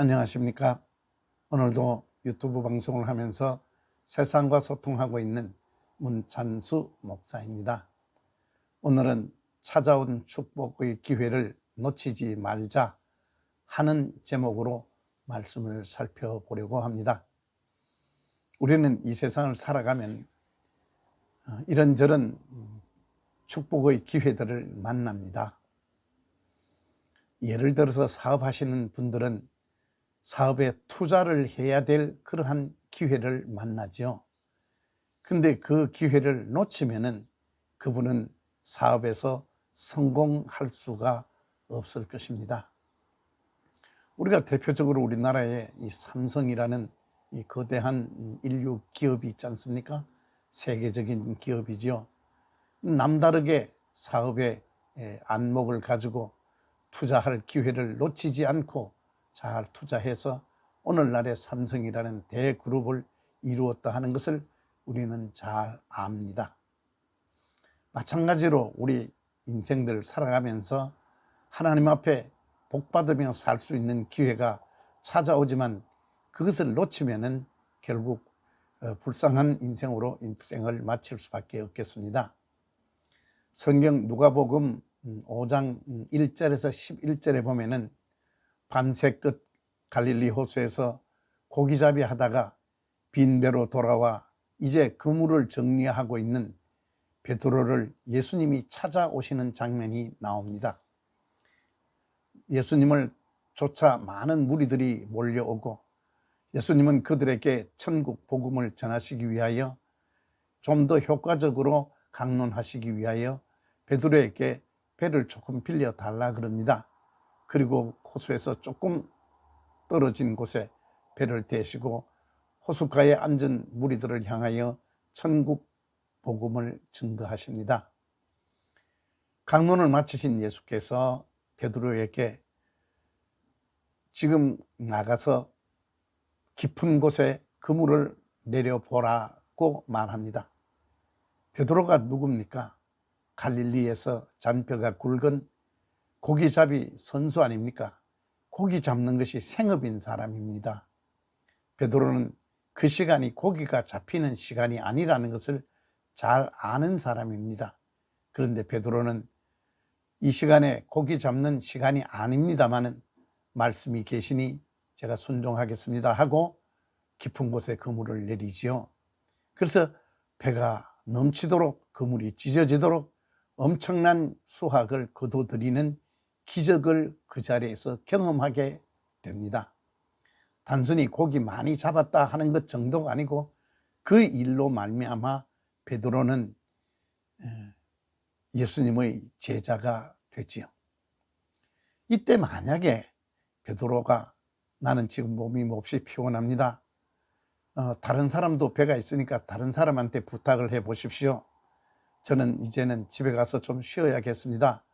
안녕하십니까. 오늘도 유튜브 방송을 하면서 세상과 소통하고 있는 문찬수 목사입니다. 오늘은 찾아온 축복의 기회를 놓치지 말자 하는 제목으로 말씀을 살펴보려고 합니다. 우리는 이 세상을 살아가면 어, 이런저런 축복의 기회들을 만납니다. 예를 들어서 사업하시는 분들은 사업에 투자를 해야 될 그러한 기회를 만나죠. 근데 그 기회를 놓치면은 그분은 사업에서 성공할 수가 없을 것입니다. 우리가 대표적으로 우리나라에 이 삼성이라는 이 거대한 인류 기업이 있지 않습니까? 세계적인 기업이죠. 남다르게 사업의 안목을 가지고 투자할 기회를 놓치지 않고 잘 투자해서 오늘날의 삼성이라는 대그룹을 이루었다 하는 것을 우리는 잘 압니다. 마찬가지로 우리 인생들 살아가면서 하나님 앞에 복 받으며 살 수 있는 기회가 찾아오지만 그것을 놓치면은 결국 어, 불쌍한 인생으로 인생을 마칠 수밖에 없겠습니다. 성경 누가복음 5장 1절에서 11절에 보면은 밤새 끝 갈릴리 호수에서 고기잡이 하다가 빈 배로 돌아와 이제 그물을 정리하고 있는 베드로를 예수님이 찾아오시는 장면이 나옵니다. 예수님을 쫓아 많은 무리들이 몰려오고 예수님은 그들에게 천국 복음을 전하시기 위하여 좀 더 효과적으로 강론하시기 위하여 베드로에게 배를 조금 빌려 달라 그럽니다. 그리고 호수에서 조금 떨어진 곳에 배를 대시고 호숫가에 앉은 무리들을 향하여 천국 복음을 증거하십니다. 강론을 마치신 예수께서 베드로에게 지금 나가서 깊은 곳에 그물을 내려보라고 말합니다. 베드로가 누굽니까? 갈릴리에서 잔뼈가 굵은 고기잡이 선수 아닙니까? 고기 잡는 것이 생업인 사람입니다. 베드로는 그 시간이 고기가 잡히는 시간이 아니라는 것을 잘 아는 사람입니다. 그런데 베드로는 이 시간에 고기 잡는 시간이 아닙니다마는 말씀이 계시니 제가 순종하겠습니다 하고 깊은 곳에 그물을 내리지요. 그래서 배가 넘치도록 그물이 찢어지도록 엄청난 수확을 거둬들이는 기적을 그 자리에서 경험하게 됩니다. 단순히 고기 많이 잡았다 하는 것 정도가 아니고 그 일로 말미암아 베드로는 예수님의 제자가 됐지요. 이때 만약에 베드로가 나는 지금 몸이 몹시 피곤합니다. 어, 다른 사람도 배가 있으니까 다른 사람한테 부탁을 해 보십시오. 저는 이제는 집에 가서 좀 쉬어야겠습니다.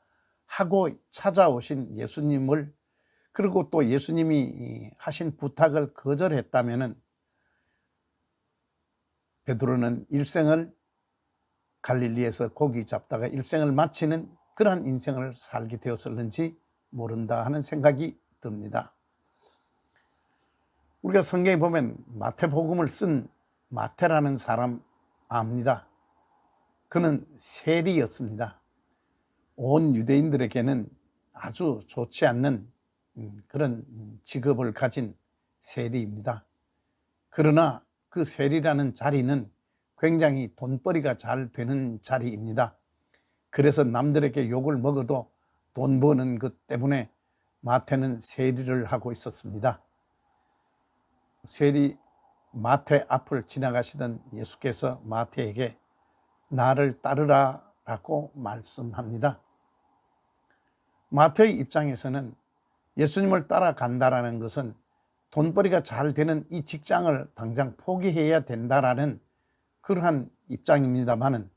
하고 찾아오신 예수님을 그리고 또 예수님이 하신 부탁을 거절했다면은 베드로는 일생을 갈릴리에서 고기 잡다가 일생을 마치는 그러한 인생을 살게 되었을는지 모른다 하는 생각이 듭니다. 우리가 성경에 보면 마태복음을 쓴 마태라는 사람 압니다. 그는 세리였습니다. 온 유대인들에게는 아주 좋지 않는 음, 그런 직업을 가진 세리입니다. 그러나 그 세리라는 자리는 굉장히 돈벌이가 잘 되는 자리입니다. 그래서 남들에게 욕을 먹어도 돈 버는 것 때문에 마태는 세리를 하고 있었습니다. 세리 마태 앞을 지나가시던 예수께서 마태에게 나를 따르라 라고 말씀합니다. 마태의 입장에서는 예수님을 따라간다라는 것은 돈벌이가 잘 되는 이 직장을 당장 포기해야 된다라는 그러한 입장입니다만은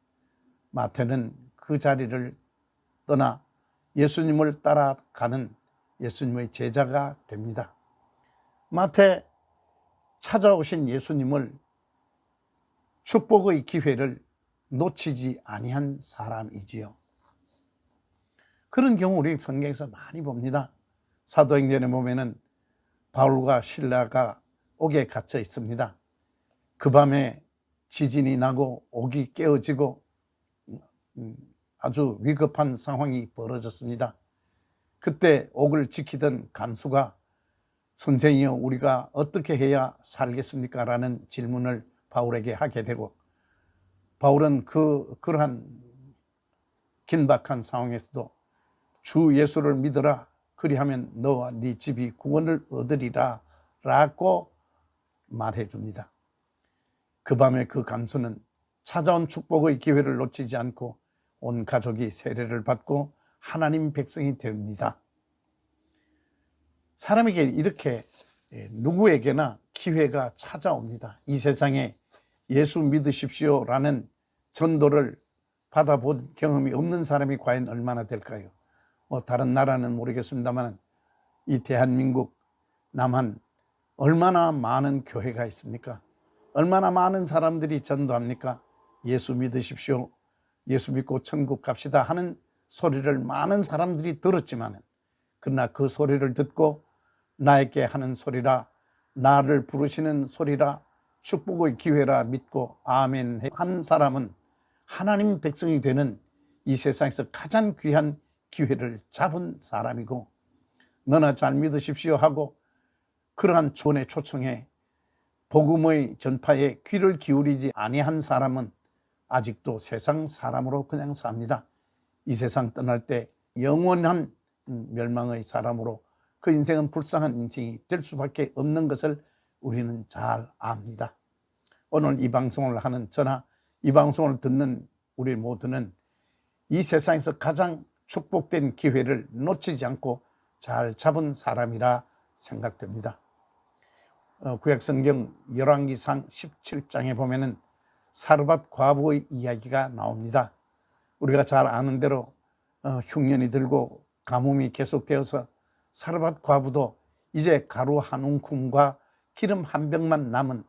마태는 그 자리를 떠나 예수님을 따라가는 예수님의 제자가 됩니다. 마태 찾아오신 예수님을 축복의 기회를 놓치지 아니한 사람이지요. 그런 경우 우리 성경에서 많이 봅니다. 사도행전에 보면은 바울과 신라가 옥에 갇혀 있습니다. 그 밤에 지진이 나고 옥이 깨어지고 음, 아주 위급한 상황이 벌어졌습니다. 그때 옥을 지키던 간수가 선생이여 우리가 어떻게 해야 살겠습니까? 라는 질문을 바울에게 하게 되고 바울은 그 그러한 긴박한 상황에서도 주 예수를 믿어라 그리하면 너와 네 집이 구원을 얻으리라 라고 말해 줍니다. 그 밤에 그 간수는 찾아온 축복의 기회를 놓치지 않고 온 가족이 세례를 받고 하나님 백성이 됩니다. 사람에게 이렇게 예, 누구에게나 기회가 찾아옵니다. 이 세상에 예수 믿으십시오 라는 전도를 받아본 경험이 없는 사람이 과연 얼마나 될까요? 뭐 다른 나라는 모르겠습니다만 이 대한민국 남한 얼마나 많은 교회가 있습니까? 얼마나 많은 사람들이 전도합니까? 예수 믿으십시오. 예수 믿고 천국 갑시다 하는 소리를 많은 사람들이 들었지만 그러나 그 소리를 듣고 나에게 하는 소리라 나를 부르시는 소리라 축복의 기회라 믿고 아멘 한 사람은 하나님 백성이 되는 이 세상에서 가장 귀한 기회를 잡은 사람이고 너나 잘 믿으십시오 하고 그러한 조언의 초청에 복음의 전파에 귀를 기울이지 아니한 사람은 아직도 세상 사람으로 그냥 삽니다. 이 세상 떠날 때 영원한 멸망의 사람으로 그 인생은 불쌍한 인생이 될 수밖에 없는 것을 우리는 잘 압니다. 오늘 이 방송을 하는 저나 이 방송을 듣는 우리 모두는 이 세상에서 가장 축복된 기회를 놓치지 않고 잘 잡은 사람이라 생각됩니다. 어, 구약 성경 열왕기상 17장에 보면은 사르밧 과부의 이야기가 나옵니다. 우리가 잘 아는 대로 어, 흉년이 들고 가뭄이 계속되어서 사르밧 과부도 이제 가루 한 움큼과 기름 한 병만 남은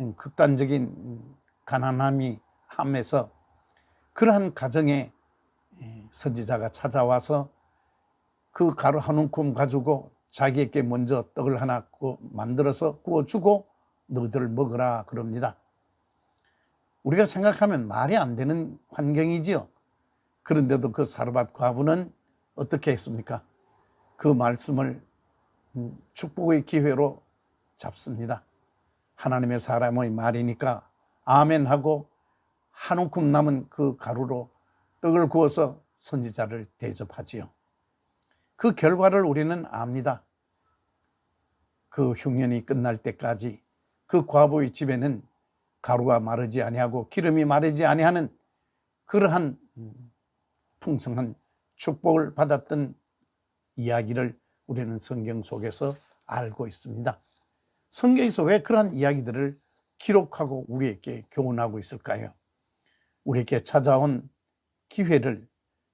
음, 극단적인 가난함이 함에서 그러한 가정에 선지자가 찾아와서 그 가루 한 움큼 가지고 자기에게 먼저 떡을 하나 만들어서 구워주고 너희들 먹으라 그럽니다. 우리가 생각하면 말이 안 되는 환경이지요. 그런데도 그 사르밧 과부는 어떻게 했습니까? 그 말씀을 음, 축복의 기회로 잡습니다. 하나님의 사람의 말이니까 아멘 하고 한 움큼 남은 그 가루로 떡을 구워서 선지자를 대접하지요. 그 결과를 우리는 압니다. 그 흉년이 끝날 때까지 그 과부의 집에는 가루가 마르지 아니하고 기름이 마르지 아니하는 그러한 풍성한 축복을 받았던 이야기를 우리는 성경 속에서 알고 있습니다. 성경에서 왜 그러한 이야기들을 기록하고 우리에게 교훈하고 있을까요? 우리에게 찾아온 기회를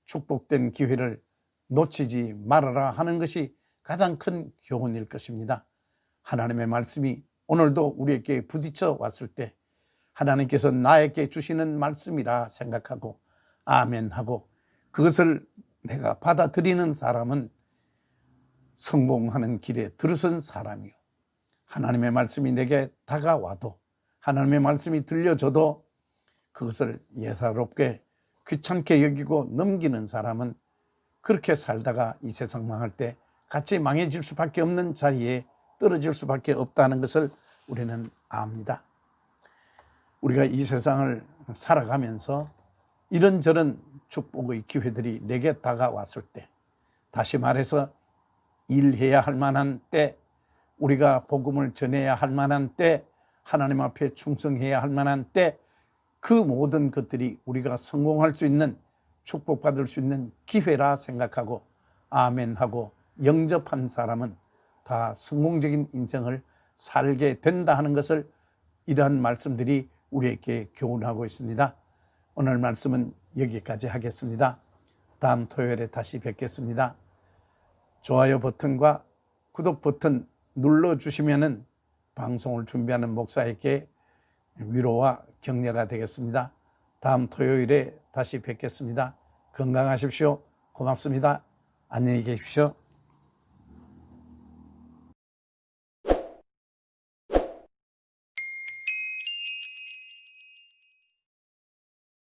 축복된 기회를 놓치지 말아라 하는 것이 가장 큰 교훈일 것입니다. 하나님의 말씀이 오늘도 우리에게 부딪혀 왔을 때 하나님께서 나에게 주시는 말씀이라 생각하고 아멘 하고 그것을 내가 받아들이는 사람은 성공하는 길에 들어선 사람이요. 하나님의 말씀이 내게 다가와도 하나님의 말씀이 들려줘도 그것을 예사롭게 귀찮게 여기고 넘기는 사람은 그렇게 살다가 이 세상 망할 때 같이 망해질 수밖에 없는 자리에 떨어질 수밖에 없다는 것을 우리는 압니다. 우리가 이 세상을 살아가면서 이런저런 축복의 기회들이 내게 다가왔을 때, 다시 말해서 일해야 할 만한 때, 우리가 복음을 전해야 할 만한 때, 하나님 앞에 충성해야 할 만한 때, 그 모든 것들이 우리가 성공할 수 있는 축복받을 수 있는 기회라 생각하고 아멘하고 영접한 사람은 다 성공적인 인생을 살게 된다 하는 것을 이러한 말씀들이 우리에게 교훈하고 있습니다. 오늘 말씀은 여기까지 하겠습니다. 다음 토요일에 다시 뵙겠습니다. 좋아요 버튼과 구독 버튼 눌러주시면 방송을 준비하는 목사에게 위로와 격려가 되겠습니다. 다음 토요일에 다시 뵙겠습니다. 건강하십시오. 고맙습니다. 안녕히 계십시오.